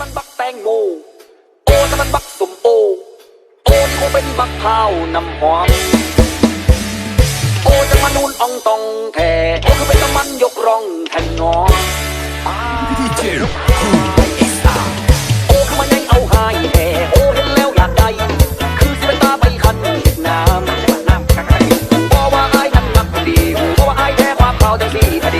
มันบักแตงโม โอถ้ามันบักสมโอ โอที่โอเป็นบักพร้าวนำหอม โอ้จะมานูนอองตองแท่โอ้คือเป็นน้ำมันยกร่องแทนนอนโอ้คือมันยังเอาหายแท่โอ้เห็นแล้วอยากได้ คือสิเป็นตาไปขันน้ำน้ำกันไก่ว่าว่าไอ้นั้นบักดีว่าว่าไอ้แท้ความเขาจังสีพอดี